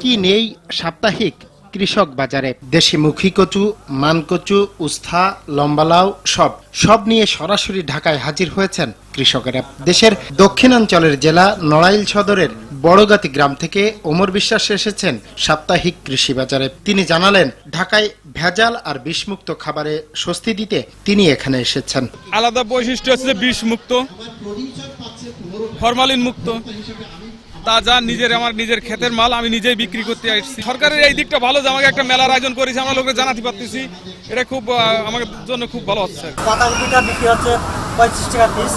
কি নেই সাপ্তাহিক কৃষক বাজারে? দেশি মুখী কচু, মান কচু, উস্থা, লম্বালাও, সব। সব নিয়ে সরাসরি ঢাকায় হাজির হয়েছেন কৃষকেরা। দেশের দক্ষিণাঞ্চলের জেলা নড়াইল সদরের বড়গাতি গ্রাম থেকে ওমর বিশ্বাস এসেছেন সাপ্তাহিক কৃষি বাজারে। তিনি জানালেন, ঢাকায় ভেজাল আর বিষমুক্ত খাবারে স্বস্তি দিতে তিনি এখানে এসেছেন। আলাদা বৈশিষ্ট্য হচ্ছে যে বিষ মুক্ত ফরমালিন মুক্ত। তাজা নিজের, আমার নিজের ক্ষেতের মাল আমি নিজেই বিক্রি করতে আসছি। সরকারের এই দিকটা ভালো যে আমাকে একটা মেলার আয়োজন করেছে, আমরা লোকে জানাতে পারতেছি। এটা খুব আমাদের জন্য খুব ভালো হচ্ছে। বাঁধাকপিটা বিক্রি হচ্ছে পঁয়ত্রিশ টাকা পিস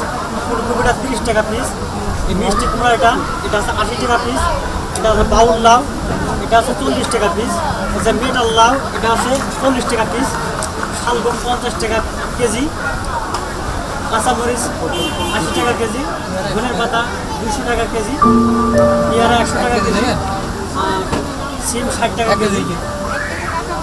ফুলকপিটা তিরিশ টাকা পিস এই মিষ্টি কুমড়া এটা এটা হচ্ছে আশি টাকা পিস এটা হচ্ছে বাউল লাউ, এটা হচ্ছে চল্লিশ টাকা পিস হচ্ছে মেটাল লাউ, এটা হচ্ছে চল্লিশ টাকা পিস শালগম পঞ্চাশ টাকা কেজি। কাঁচামরিচ আশি টাকা কেজি ধনের পাতা দুশো টাকা কেজি পেয়ারা একশো টাকা কেজি সিম ষাট টাকা কেজি।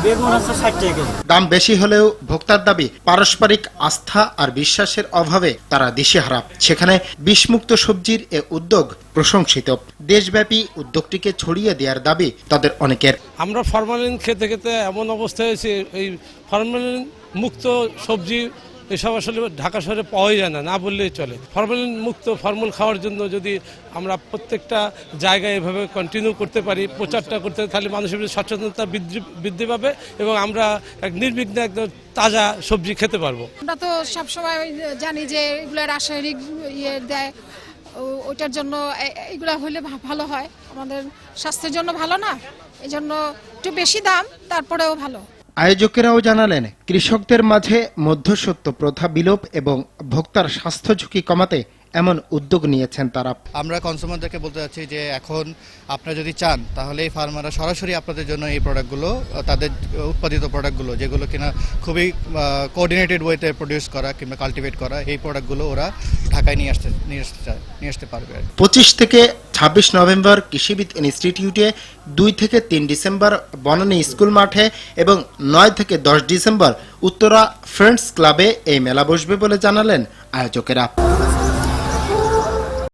বেগুন ষাট টাকা কেজি। দাম বেশি হলেও ভোক্তার দাবি পারস্পরিক আস্থা আর বিশ্বাসের অভাবে তারা দিশেহারা। সেখানে বিষমুক্ত সবজির এ উদ্যোগ প্রশংসিত। দেশব্যাপী উদ্যোগটিকে ছড়িয়ে দেওয়ার দাবি তাদের অনেকের। আমরা ফরমালিন খেতে খেতে এমন অবস্থা হয়েছে এই ফরমালিন মুক্ত সবজি এসব আসলে ঢাকা শহরে পাওয়াই যায় না না বললেই চলে। ফরমালিন মুক্ত ফর্মুল খাওয়ার জন্য যদি আমরা প্রত্যেকটা জায়গায় এভাবে কন্টিনিউ করতে পারি, প্রচারটা করতে তাহলে মানুষের সচেতনতা বৃদ্ধি বৃদ্ধি পাবে এবং আমরা এক নির্বিঘ্নে একদম তাজা সবজি খেতে পারব। আমরা তো সবসময় জানি যে এগুলো রাসায়নিক ইয়ে দেয় ওইটার জন্য এগুলো হলে ভালো হয়। আমাদের স্বাস্থ্যের জন্য ভালো না এই জন্য একটু বেশি দাম, তারপরেও ভালো। আয়োজকেরাও জানালেন কৃষকদের মাঝে মধ্যসত্ত্ব প্রথা বিলোপ এবং ভোক্তার স্বাস্থ্য ঝুঁকি কমাতে এমন উদ্যোগ নিয়েছেন তারা। আমরা কনজিউমারদেরকে বলতে চাচ্ছি যে এখন আপনারা যদি চান তাহলে এই ফার্মাররা সরাসরি আপনাদের জন্য এই প্রোডাক্টগুলো তাদের উৎপাদিত প্রোডাক্টগুলো যেগুলো কিনা খুবই কোঅর্ডিনেটেড ওয়েতে প্রডিউস করা কিংবা কাল্টিভেট করা এই প্রোডাক্টগুলো ওরা ঢাকায় নিয়ে আসতে নিয়ে আসতে চায় নিয়ে আসতে পারবে পঁচিশ থেকে ছাব্বিশ নভেম্বর কৃষিবিদ ইনস্টিটিউটে দুই থেকে তিন ডিসেম্বর বনানী স্কুল মাঠে এবং নয় থেকে দশ ডিসেম্বর উত্তরা ফ্রেন্ডস ক্লাবে এই মেলা বসবে বলে জানালেন আয়োজকেরা।